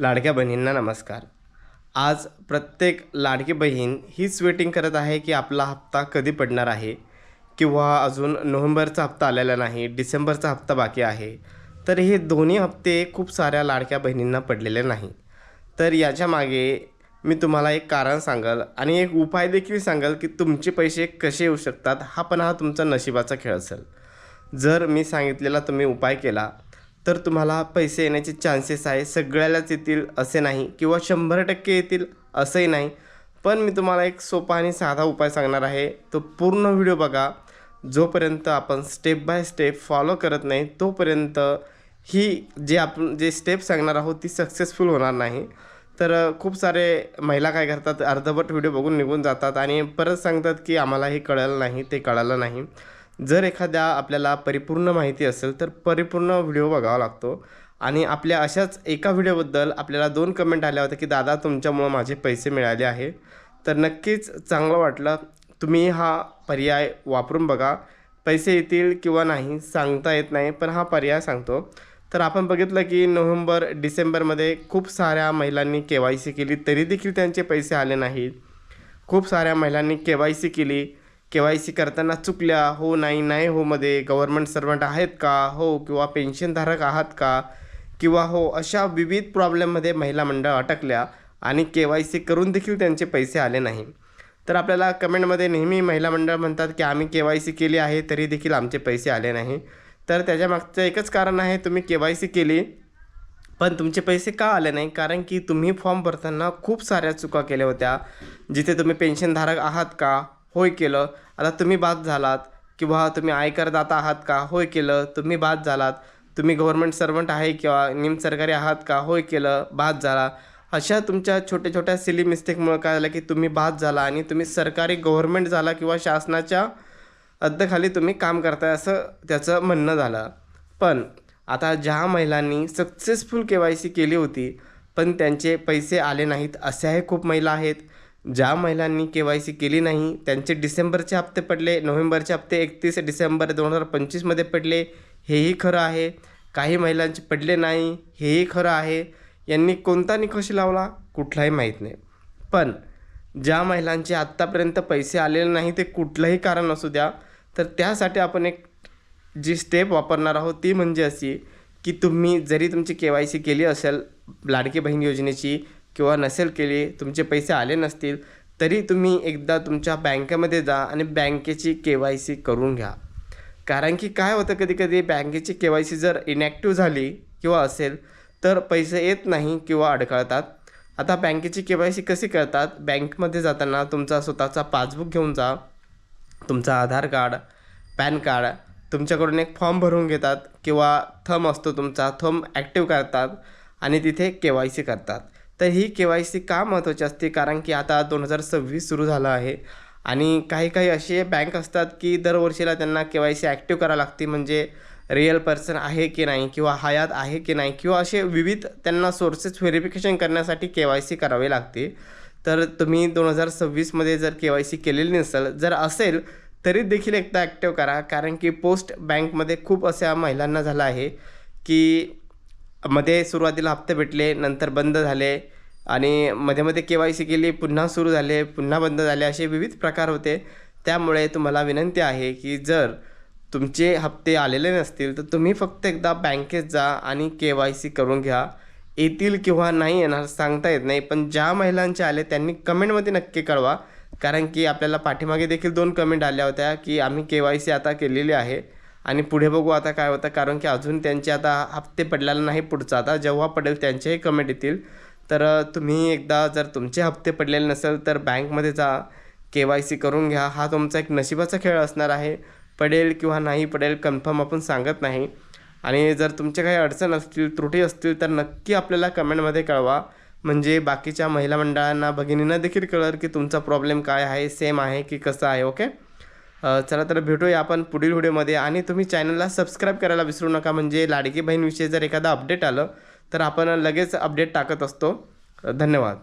लाडक्या बहिणींना नमस्कार. आज प्रत्येक लाडकी बहीण हीच वेटिंग करत आहे की आपला हप्ता कधी पडणार आहे किंवा अजून नोव्हेंबरचा हप्ता आलेला नाही डिसेंबरचा हप्ता बाकी आहे तर हे दोन्ही हप्ते खूप साऱ्या लाडक्या बहिणींना पडलेले नाही. तर याच्या मागे मी तुम्हाला एक कारण सांगाल आणि एक उपाय देखील सांगाल की तुमचे पैसे कसे येऊ शकतात हा पण हा तुमचा नशिबाचा खेळ असेल. जर मी सांगितलेला तुम्ही उपाय केला तर तुम्हाला पैसे येण्याचे चान्सेस आहे. सगळ्यालाच येतील असे नाही किंवा शंभर टक्के येतील असंही नाही. पण मी तुम्हाला एक सोपा आणि साधा उपाय सांगणार आहे. तो पूर्ण व्हिडिओ बघा. जोपर्यंत आपण स्टेप बाय स्टेप फॉलो करत नाही तोपर्यंत ही जे आपण जे स्टेप सांगणार आहोत ती सक्सेसफुल होणार नाही. तर खूप सारे महिला काय करतात अर्धवट व्हिडिओ बघून निघून जातात आणि परत सांगतात की आम्हाला हे कळलं नाही ते कळालं नाही. जर एखाद्या आपल्याला परिपूर्ण माहिती असेल तर परिपूर्ण व्हिडिओ बघावा लागतो. आणि आपल्या अशाच एका व्हिडिओबद्दल आपल्याला दोन कमेंट आल्या होत्या की दादा तुमच्यामुळं माझे पैसे मिळाले आहे. तर नक्कीच चांगलं वाटलं. तुम्ही हा पर्याय वापरून बघा. पैसे येतील किंवा नाही सांगता येत नाही पण हा पर्याय सांगतो. तर आपण बघितलं की नोव्हेंबर डिसेंबरमध्ये खूप साऱ्या महिलांनी के वाय सी केली तरी देखील त्यांचे पैसे आले नाहीत. खूप साऱ्या महिलांनी के वाय सी केली. के वाय सी करताना चुकल्या हो नाही नाही हो मध्ये गव्हर्नमेंट सर्वंट आहेत का? हो किंवा पेन्शनधारक आहात का? किंवा हो अशा विविध प्रॉब्लेममध्ये महिला मंडळ अटकल्या आणि के वाय सी करून देखील त्यांचे पैसे आले नाही. तर आपल्याला कमेंटमध्ये नेहमी महिला मंडळ म्हणतात की आम्ही के वाय सी केली आहे तरी देखील आमचे पैसे आले नाही. तर त्याच्यामागचं एकच कारण आहे तुम्ही के वाय सी केली पण तुमचे पैसे का आले नाही? कारण की तुम्ही फॉर्म भरताना खूप साऱ्या चुका केल्या होत्या. जिथे तुम्ही पेन्शनधारक आहात का? होय केलं. आता तुम्ही बाद झालात किंवा तुम्ही आयकरदाता आहात का? होय केलं. तुम्ही बाद झालात. तुम्ही गव्हर्नमेंट सर्वंट आहे किंवा निमसरकारी आहात का? होय केलं. बाद झाला. अशा तुमच्या छोट्या छोट्या सिली मिस्टेकमुळं काय झालं की तुम्ही बाद झाला आणि तुम्ही सरकारी गव्हर्नमेंट झाला किंवा शासनाच्या अद्दखाली तुम्ही काम करताय असं त्याचं म्हणणं झालं. पण आता ज्या महिलांनी सक्सेसफुल के वाय सी केली होती पण त्यांचे पैसे आले नाहीत अशाही खूप महिला आहेत. ज्या महिलांनी के वाय सी केली नाही त्यांचे डिसेंबरचे हप्ते पडले नोव्हेंबरचे हप्ते एकतीस डिसेंबर दोन हजार पंचवीसमध्ये पडले हेही खरं आहे. काही महिलांचे पडले नाही हेही खरं आहे. यांनी कोणता निकष लावला? कुठलाही माहीत नाही. पण ज्या महिलांचे आत्तापर्यंत पैसे आलेले नाही ते कुठलंही कारण असू द्या तर त्यासाठी आपण एक जी स्टेप वापरणार आहोत ती म्हणजे अशी की तुम्ही जरी तुमची के वाय सी केली असेल लाडकी बहीण योजनेची किंवा नसेल केली तुमचे पैसे आले नसतील तरी तुम्ही एकदा तुमच्या बँकेमध्ये जा आणि बँकेची के वाय सी करून घ्या. कारण की काय होतं कधी कधी बँकेची के वाय सी जर इनॅक्टिव्ह झाली किंवा असेल तर पैसे येत नाही किंवा अडखळतात. आता बँकेची के वाय सी कशी करतात? बँकमध्ये जाताना तुमचा स्वतःचा पासबुक घेऊन जा तुमचा आधार कार्ड पॅन कार्ड तुमच्याकडून एक फॉर्म भरून घेतात किंवा थम असतो तुमचा थम ॲक्टिव्ह करतात आणि तिथे के वाय सी करतात. तर ही के वाय सी का महत्त्वाची असते? कारण की आता दोन हजार सव्वीस सुरू झालं आहे. आणि काही काही असे बँक असतात की दरवर्षीला त्यांना के वाय सी ॲक्टिव्ह करावं लागते. म्हणजे रिअल पर्सन आहे की नाही? किंवा हयात आहे की नाही? किंवा असे विविध त्यांना सोर्सेस व्हेरिफिकेशन करण्यासाठी के वाय सी करावी लागते. तर तुम्ही दोन हजार सव्वीसमध्ये जर के वाय सी केलेली नसेल जर असेल तरी देखील एकदा ॲक्टिव्ह करा. कारण की पोस्ट बँकमध्ये खूप अशा महिलांना झालं आहे की मध्ये सुरुवातीला हप्ते भेटले नंतर बंद झाले आणि मध्ये मध्ये के वाय सी केली पुन्हा सुरू झाले पुन्हा बंद झाले असे विविध प्रकार होते. त्यामुळे तुम्हाला विनंती आहे की जर तुमचे हप्ते आलेले नसतील तर तुम्ही फक्त एकदा बँकेत जा आणि के वाय सी करून घ्या. येतील किंवा नाही येणार सांगता येत नाही पण ज्या महिलांचे आले त्यांनी कमेंटमध्ये नक्की कळवा. कारण की आपल्याला पाठीमागे देखील दोन कमेंट आल्या होत्या की आम्ही के वाय सी आता केलेली आहे. आणि पुढे बघू आता काय होतं. कारण की अजून त्यांचे आता हप्ते पडलेला नाही पुढचा. आता जेव्हा पडेल त्यांचेही कमेंट येतील. तर तुम्ही एकदा जर तुमचे हप्ते पडलेले नसेल तर बँकमध्ये जा. के वाय सी करून घ्या. हा तुमचा एक नशिबाचा खेळ असणार आहे. पडेल किंवा नाही पडेल कन्फर्म आपण सांगत नाही. आणि जर तुमच्या काही अडचण असतील त्रुटी असतील तर नक्की आपल्याला कमेंटमध्ये कळवा. म्हणजे बाकीच्या महिला मंडळांना भगिनींना देखील कळेल की तुमचा प्रॉब्लेम काय आहे सेम आहे की कसं आहे ओके चला तर भेटूया आपण पुढील व्हिडिओमध्ये. आणि तुम्ही चॅनलला सबस्क्राईब करायला विसरू नका म्हणजे लाडकी बहीणविषयी जर एखादा अपडेट आलं तर आपण लगेच अपडेट टाकत असतो. धन्यवाद.